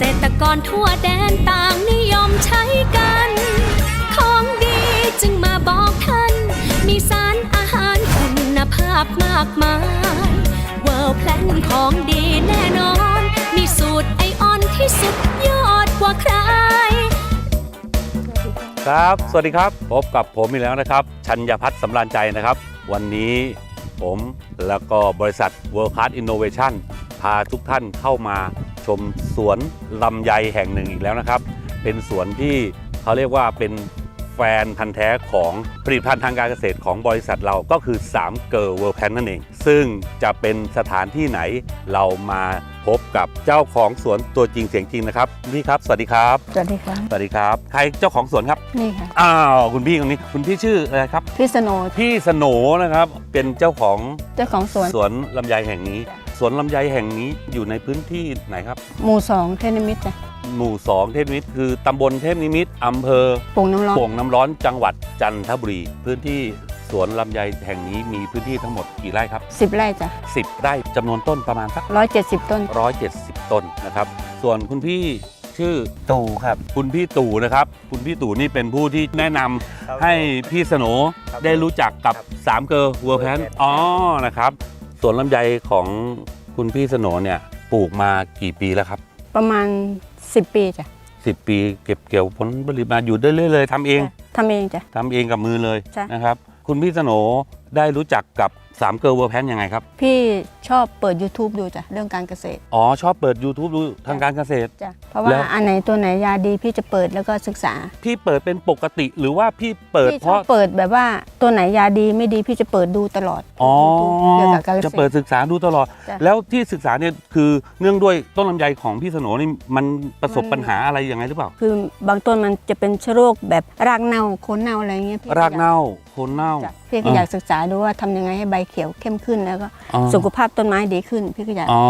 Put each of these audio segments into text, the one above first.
ษตรกรทั่วแดนต่างนิยมใช้กัน ของดีจึงมาบอกท่าน มีสารอาหารคุณภาพมากมายเวิร์แพลนของดีแน่นอน มีสูตรไอออนที่สุดยอดกว่าใคร ครับ สวัสดีครับ พบกับผมอีกแล้วนะครับ ชัญญพัฒน์สำราญใจนะครับ วันนี้ผมแล้วก็บริษัท World Class Innovation พาทุกท่านเข้ามา ชมสวนลำไยแห่งหนึ่งอีกแล้วนะครับ เป็นสวนที่เขาเรียกว่าเป็นแฟนพันธ์แท้ของผลิตภัณฑ์ทางการเกษตรของบริษัทเราก็คือ3เกิร์เวิร์แพนนั่นเอง ซึ่งจะเป็นสถานที่ไหนเรามาพบกับเจ้าของสวนตัวจริงเสียงจริงนะครับพี่ครับ สวัสดีครับ สวัสดีครับ สวัสดีครับ ใครเจ้าของสวนครับ นี่ค่ะ อ้าวคุณพี่คนนี้คุณพี่ชื่ออะไรครับ พี่สโนว์พี่สโหนนะครับ เป็นเจ้าของเจ้าของสวนสวนลำไยแห่งนี้ สวนลำไยแห่งนี้อยู่ในพื้นที่ไหนครับ หมู่สองเทนนิมิตรจ้ะหมู่ 2 เทพนิมิตรคือตำบลเทพนิมิตรอำเภอโป่งน้ำร้อนโป่งน้ำร้อนจังหวัดจันทบุรี พื้นที่สวนลำไยแห่งนี้มีพื้นที่ทั้งหมดกี่ไร่ครับ สิบไร่จ้ะ10 ไร่จำนวนต้นประมาณสัก ร้อยเจ็ดสิบต้น 170 ต้นนะครับ ส่วนคุณพี่ชื่อตู่ครับ คุณพี่ตู่นะครับ คุณพี่ตู่นี่เป็นผู้ที่แนะนำให้พี่สโหนครับได้รู้จักกับ ครับ3 เกอร์เวอร์แพน World Pan อ๋อนะครับ สวนลำไยของคุณพี่สโหนเนี่ยปลูกมากี่ปีแล้วครับ ประมาณสิบปีจ้ะ10ปีเก็บเกี่ยวผลผลิตมาอยู่ได้เรื่อยๆเลยทำเองทำเองจ้ะทำเองกับมือเลยใช่นะครับ คุณพี่สโหน ได้รู้จักกับ3เกอร์เวอร์แพนยังไงครับ พี่ชอบเปิด YouTube ดูจ้ะเรื่องการเกษตร อ๋อ ชอบเปิด YouTube ดูทางการเกษตร จ้ะเพราะว่าแล้วอันไหนตัวไหนยาดีพี่จะเปิดแล้วก็ศึกษาพี่เปิดเป็นปกติหรือว่าพี่เปิดพี่เพชอบราะ เปิดแบบว่าตัวไหนยาดีไม่ดีพี่จะเปิดดูตลอดอ๋อ เกี่ยวกับการเกษตรจะเปิดศึกษาดูตลอด จ้ะ แล้วที่ศึกษาเนี่ยคือเนื่องด้วยต้นลำไยของพี่สโหนนี่มันประสบมันปัญหาอะไรยังไงหรือเปล่า คือบางต้นมันจะเป็นเชื้อโรคแบบรากเน่าโคนเน่าอะไรเงี้ยพี่ รากเน่าโคนเน่า จ้ะ พี่ก็อ่าอยากศึกษาดูว่าทำยังไงให้ใบเขียวเข้มขึ้นแล้วก็อ๋อสุขภาพต้นไม้ดีขึ้น พี่ก็อยากอ๋อ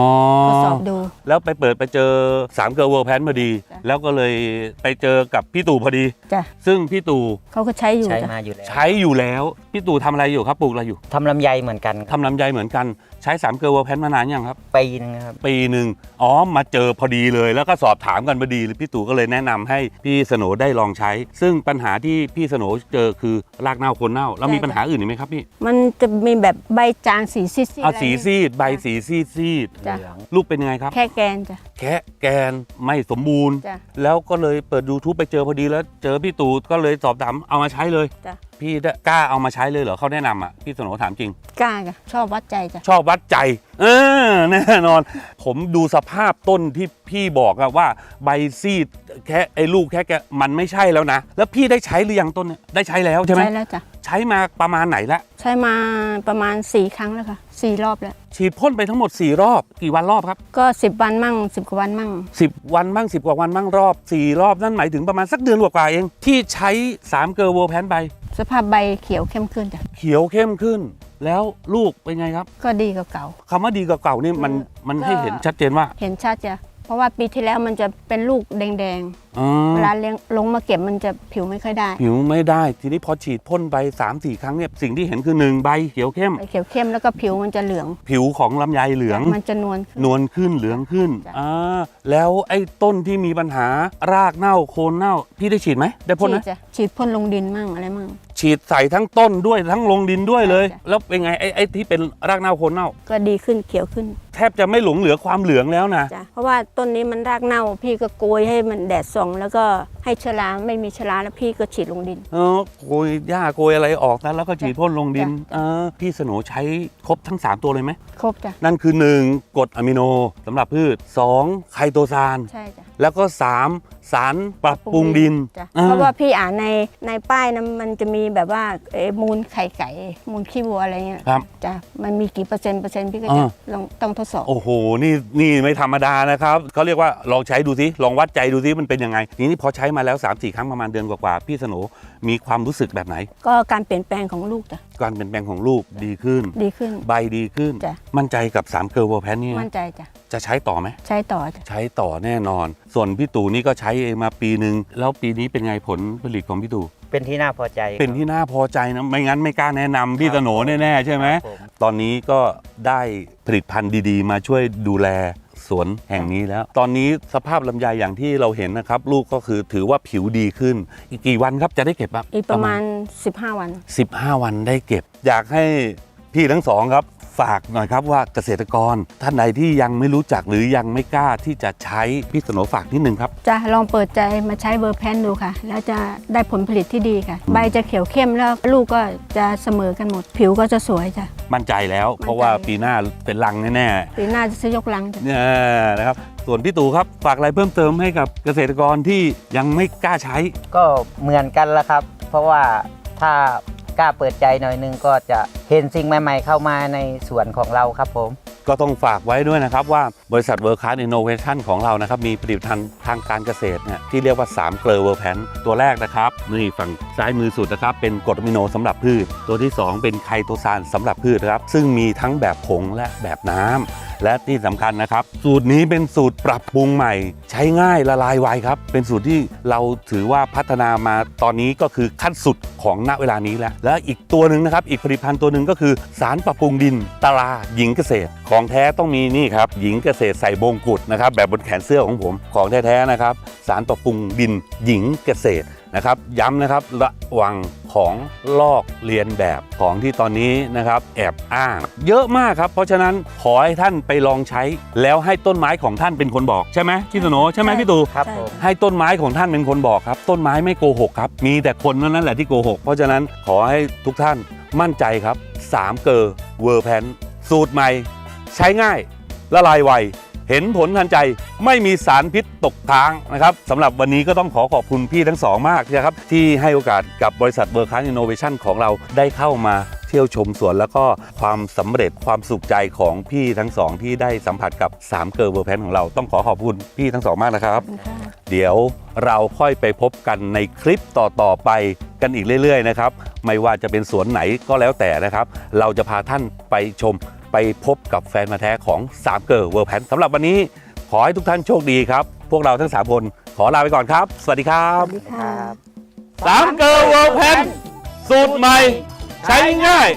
ทดสอบดู แล้วไปเปิดไปเจอสามเกอร์เวิร์แพนพอดีจ้ะแล้วก็เลยไปเจอกับพี่ตู่พอดีจ้ะซึ่งพี่ตู่เขาก็ใช้อยู่ใช้จ้ะมาอยู่แล้วใช้อยู่แล้วพี่ตู่ทำอะไรอยู่ครับปลูกอะไรอยู่ทำลำไยเหมือนกันครับทำลำไยเหมือนกันใช้สามเกอร์เวิร์แพนมานานยังครับปีนึงครับปีหนึ่งอ๋อมาเจอพอดีเลยแล้วก็สอบถามกันพอดีเลยพี่ตู่ก็เลยแนะนำให้พี่สโหนได้ลองใช้ ซึ่งปัญหาที่พี่สโหนเจอคือรากเน่าโคนเน่าแล้วมีปัญหาอื่นอีกไหมครับพี่มันจะมีแบบใบจางสีซีดๆเอาอะไรสีซีดใบสีซีดซีดจ้ะเหลืองลูกเป็นยังไงครับ แค่แกนจ้ะ แคะแกนไม่สมบูรณ์ จ้ะแล้วก็เลยเปิด YouTube ไปเจอพอดีแล้ว เจอพี่ตู่ก็เลยสอบถามเอามาใช้เลย จ้ะ พี่ได้กล้าเอามาใช้เลยเหรอเขาแนะนำอะพี่สโหนถามจริง กล้าจ้ะชอบวัดใจจ้ะ ชอบวัดใจ เออแน่นอน ผมดูสภาพต้นที่พี่บอกอะว่าใบซีดแค่ไอ้ลูกแค่แกมันไม่ใช่แล้วนะ แล้วพี่ได้ใช้หรือยังต้นเนี่ยได้ใช้แล้วใช่ไหมใช้แล้วจ้ะ ใช้มาประมาณไหนละ ใช้มาประมาณ4ครั้งแล้วค่ะสี่รอบแล้ว ฉีดพ่นไปทั้งหมด 4 รอบ กี่วันรอบครับ ก็10วันมั่ง10กว่าวันมั่ง 10 วันบ้าง10 กว่าวันบ้างรอบ 4 รอบนั่นหมายถึงประมาณสักเดือนกว่าๆเอง ที่ใช้3เกอร์โวแพนไป สภาพใบเขียวเข้มขึ้นจ้ะเขียวเข้มขึ้น แล้วลูกเป็นไงครับก็ดีกว่าเก่า คำว่าดีกว่าเก่านี่มันมันก็ให้เห็นชัดเจนว่า เห็นชัดจ้ะเพราะว่าปีที่แล้วมันจะเป็นลูกแดง อ๋อๆเวลาเลี้ยงลงมาเก็บมันจะผิวไม่ค่อยได้ผิวไม่ได้ ทีนี้พอฉีดพ่นไป3ามสี่ครั้งเนี่ยสิ่งที่เห็นคือหนึ่งใบเขียวเข้มใบเขียวเข้มแล้วก็ผิวมันจะเหลือง ผิวของลำไยเหลือง มันจะนวลขึ้น นวลขึ้นเหลืองขึ้นจ้ะอ่าแล้วไอ้ต้นที่มีปัญหารากเน่าโคนเน่า พี่ได้ฉีดไหมได้พ่นไหมฉีดจ้ะฉีดพ่นลงดินมั่งอะไรมั่ง ฉีดใส่ทั้งต้นด้วยทั้งลงดินด้วยเลย ใช่จ้ะ แล้วเป็นไงไอ้ไอ้ที่เป็นรากเน่าโคนเน่า ก็ดีขึ้นเขียวขึ้นแทบจะไม่หลงเหลือความเหลืองแล้วนะ จ้ะเพราะว่าต้นนี้มันรากเน่าพี่ก็โกยให้มันแดดส่องแล้วก็ ให้เชลาไม่มีเชลาแล้วพี่ก็ฉีดลงดิน เออโกยหญ้าโกยอะไรออกนะแล้วก็ฉีดพ่นลงดินจ้ะเออพี่สโหนใช้ครบทั้ง 3 ตัวเลยไหม ครบจ้ะ นั่นคือ 1กรดอะมิโนสำหรับพืช 2 ไคโตซาน ใช่จ้ะแล้วก็ 3 สารปรับปรุงดินจ้ะอ่เพราะว่าพี่อ่านในในป้ายนะมันจะมีแบบว่าเอ่อมูลไข่ไก่มูลขี้วัวอะไรเงี้ยครับ จ้ะมันมีกี่เปอร์เซ็นต์เปอร์เซ็นต์พี่ก็จะอ่า ลองต้องทดสอบ โอ้โห นี่นี่ไม่ธรรมดานะครับเขาเรียกว่าลองใช้ดูสิ ลองวัดใจดูสิมันเป็นยังไงทีนี้พอใช้มาแล้ว3าสี่ครั้งประมาณเดือนกว่าๆพี่สโหนมีความรู้สึกแบบไหน ก็การเปลี่ยนแปลงของลูกจ้ะการเปลี่ยนแปลงของลูกดีขึ้น ดีขึ้น ใบดีขึ้น จ้ะ มั่นใจกับ3เกอร์โวแพนนี่ไหมมั่นใจจ้ะจะใช้ต่อไหม ใช้ต่อจ้ะใช้ต่อแน่นอน ส่วนพี่ตู่นี่ก็ใช้เองมาปีหนึ่งแล้วปีนี้เป็นไงผลผลิตของพี่ตู่เป็นที่น่าพอใจเป็นที่น่าพอใจนะไม่งั้นไม่กล้าแนะนำพี่สโหนแน่ๆใช่ไหม ครับผม ตอนนี้ก็ได้ผลิตภัณฑ์ดีๆ มาช่วยดูแล สวนแห่งนี้แล้ว ตอนนี้สภาพลำไยอย่างที่เราเห็นนะครับ ลูกก็คือถือว่าผิวดีขึ้น อีกกี่วันครับจะได้เก็บครับอีกประมาณ 15 วัน 15 วันได้เก็บ อยากให้พี่ทั้งสองครับ ฝากหน่อยครับว่าเกษตรกรท่านใดที่ยังไม่รู้จักหรือยังไม่กล้าที่จะใช้พี่สโหนฝากนิดนึงครับ จะลองเปิดใจมาใช้เบอร์แพนดูค่ะ แล้วจะได้ผลผลิตที่ดีค่ะ ใบจะเขียวเข้มแล้วลูกก็จะเสมอกันหมด ผิวก็จะสวยจ้ะ มั่นใจแล้ว เพราะว่าปีหน้าเป็นลังแน่ปีหน้าจะซื้อยกลังจ้ะๆเนี่ยนะครับส่วนพี่ตู่ครับฝากอะไรเพิ่มเติมให้กับเกษตรกรที่ยังไม่กล้าใช้ ก็เหมือนกันละครับ เพราะว่าถ้า กล้าเปิดใจหน่อยนึงก็จะเห็นสิ่งใหม่ๆ เข้ามาในสวนของเราครับผม ก็ต้องฝากไว้ด้วยนะครับว่าบริษัทเวิร์คัสอินโนเวชันของเรานะครับมีผลิตภัณฑ์ทางการเกษตรเนี่ยที่เรียกว่า 3 เกลอเวอร์แพนตัวแรกนะครับนี่ฝั่งซ้ายมือสุดนะครับเป็นกรดอะมิโนสำหรับพืช ตัวที่ 2 เป็นไคโตซานสำหรับพืชนะครับซึ่งมีทั้งแบบผงและแบบน้ำ และที่สำคัญนะครับ สูตรนี้เป็นสูตรปรับปรุงใหม่ ใช้ง่ายละลายไวครับ เป็นสูตรที่เราถือว่าพัฒนามาตอนนี้ก็คือขั้นสุดของณเวลานี้แล้ว และอีกตัวหนึ่งนะครับ อีกผลิตภัณฑ์ตัวหนึ่งก็คือ สารปรับปรุงดินตราหญิงเกษตร ของแท้ต้องมีนี่ครับหญิงเกษตรใส่บงกุฎนะครับแบบบนแขนเสื้อของผมของแท้ๆนะครับ สารปรับปรุงดินหญิงเกษตร นะครับย้ำนะครับระวังของลอกเลียนแบบของที่ตอนนี้นะครับ แอบอ้าง เยอะมากครับ เพราะฉะนั้นขอให้ท่านไปลองใช้ แล้วให้ต้นไม้ของท่านเป็นคนบอกใช่ไหมพี่สโหนใช่ไหมพี่ตู่ครับผมให้ต้นไม้ของท่านเป็นคนบอกครับ ต้นไม้ไม่โกหกครับ มีแต่คนเท่านั้นแหละที่โกหกเพราะฉะนั้นขอให้ทุกท่านมั่นใจครับ 3 เกอร์เวอร์แพนสูตรใหม่ ใช้ง่ายละลายไว เห็นผลทันใจไม่มีสารพิษตกค้างนะครับสำหรับวันนี้ก็ต้องขอขอบคุณพี่ทั้งสองมากนะครับที่ให้โอกาสกับบริษัทเบอร์คัสอินโนเวชันของเราได้เข้ามาเที่ยวชมสวนแล้วก็ความสำเร็จความสุขใจของพี่ทั้งสองที่ได้สัมผัสกับ3เกอร์เวอร์แพนของเราต้องขอขอบคุณพี่ทั้งสองมากนะครับ เดี๋ยวเราค่อยไปพบกันในคลิปต่อๆไปกันอีกเรื่อย ๆ นะครับ ไม่ว่าจะเป็นสวนไหนก็แล้วแต่นะครับ เราจะพาท่านไปชม ไปพบกับแฟนมาแท้ของ3เกิร์เวิร์แพนสำหรับวันนี้ขอให้ทุกท่านโชคดีครับ พวกเราทั้ง3คนขอลาไปก่อนครับ สวัสดีครัสบวัสดีค่ะสามเกอร์เวิร์แพนสูตรใหม่ ใช้ง่าย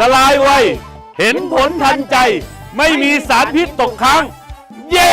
ละลายไว เห็นผลทันใจ ไม่มีสารพิษตกค้าง เย้